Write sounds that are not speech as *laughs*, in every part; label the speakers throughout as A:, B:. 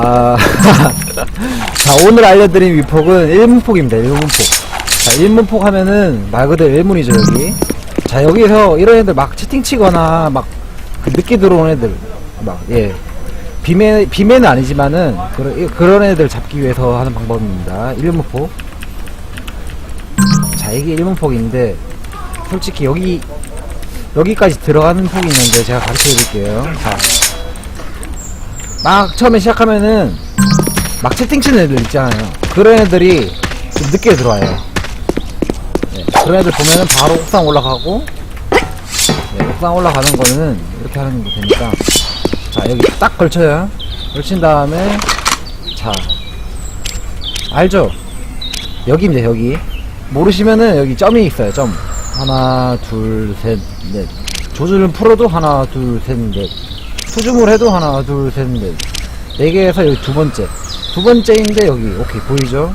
A: 아, *laughs* 자, 오늘 알려드린 위폭은 1문폭입니다, 1문폭. 자, 1문폭 하면은 말 그대로 1문이죠, 여기. 자, 여기서 이런 애들 막 채팅 치거나 막그 늦게 들어온 애들, 막, 예. 비매, 비매는 아니지만은, 그런, 그런 애들 잡기 위해서 하는 방법입니다. 1문폭. 자, 이게 1문폭인데, 솔직히 여기, 여기까지 들어가는 폭이 있는데 제가 가르쳐 드릴게요. 자. 막 처음에 시작하면은 막 채팅 치는 애들 있잖아요. 그런 애들이 좀 늦게 들어와요. 네, 그런 애들 보면은 바로 옥상 올라가고 네, 옥상 올라가는 거는 이렇게 하는 거 되니까 자 여기 딱 걸쳐요. 걸친 다음에 자 알죠? 여기입니다 여기 모르시면은 여기 점이 있어요 점 하나 둘 셋 넷 조준을 풀어도 하나 둘 셋넷 수줌을 해도 하나 둘셋넷. 네 개에서 여기 두 번째. 두 번째인데 여기 오케이 보이죠?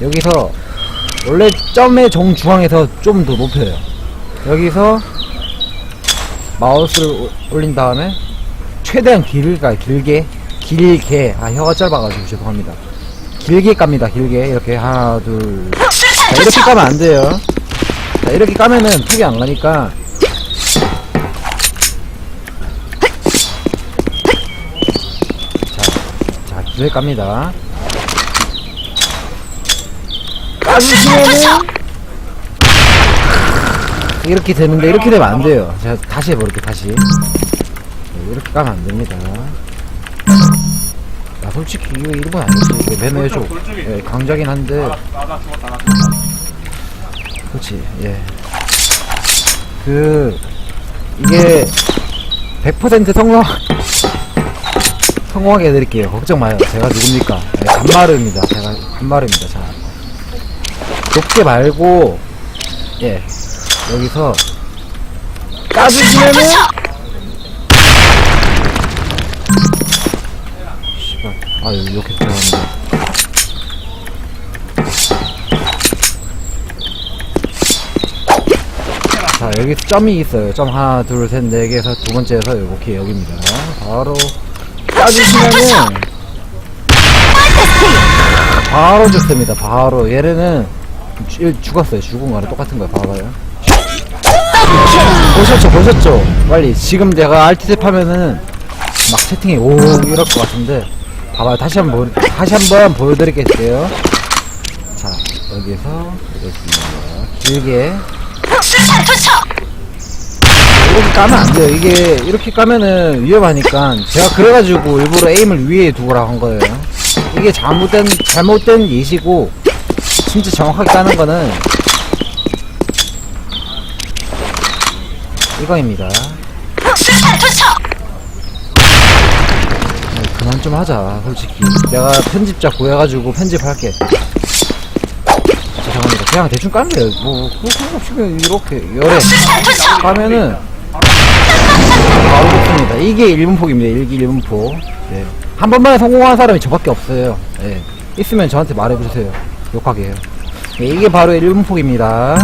A: 여기서 원래 점의 정중앙에서 좀 더 높여요. 여기서 마우스를 오- 올린 다음에 최대한 길가 길게. 길게. 아 혀가 짧아가지고 죄송합니다. 길게 깝니다. 길게. 이렇게 하나 둘 자, 이렇게 까면 안 돼요. 자 이렇게 까면은 톡이 안 가니까 자 길게 깝니다. 까주시면은 이렇게 되는데 이렇게 되면 안 돼요. 제가 다시 해볼게요 다시. 네, 이렇게 까면 안 됩니다. 아 솔직히 이거 일본 아니지 이거 매매해줘 예, 강자긴 한데. 그렇지 예. 그 이게 100% 성공 성공하게 해드릴게요. 걱정 마요. 제가 누굽니까? 예, 간마르입니다. 제가 간마르입니다. 자 높게 말고 예 여기서 까주시면은 씨발 아 이렇게 들어가는데. 자 여기 점이 있어요. 점 하나 둘 셋 네 개에서 두 번째에서 이렇게 여기입니다. 바로 까주시면은 바로 죽습니다 바로. 얘네는 죽- 죽었어요 죽은 거랑 똑같은 거예요 봐봐요. 보셨죠 보셨죠? 빨리 지금 내가 알티탭 하면은 막 채팅이 오 이럴 것 같은데. 봐봐요 다시 한번 보, 다시 한번 보여드릴게요. 자 여기서 있습니다. 길게. 이 렇게 까면 안 돼요. 이게 이렇게 까면은 위험하니까 제가 그래가지고 일부러 에임을 위에 두고라 한 거예요. 이게 잘못된 잘못된 예시고 진짜 정확하게 까는 거는 이거입니다. 아니, 그만 좀 하자, 솔직히. 내가 편집자 구해가지고 편집할게. 죄송합니다. 그냥 대충 까면 돼요. 뭐, 그거 상관없이 그냥 이렇게, 열에. 까면은, 바로 좋습니다. 이게 1분폭입니다. 일기 1분폭. 네. 한 번만에 성공한 사람이 저밖에 없어요. 네. 있으면 저한테 말해주세요. 욕하게 해요. 네, 이게 바로 1분폭입니다.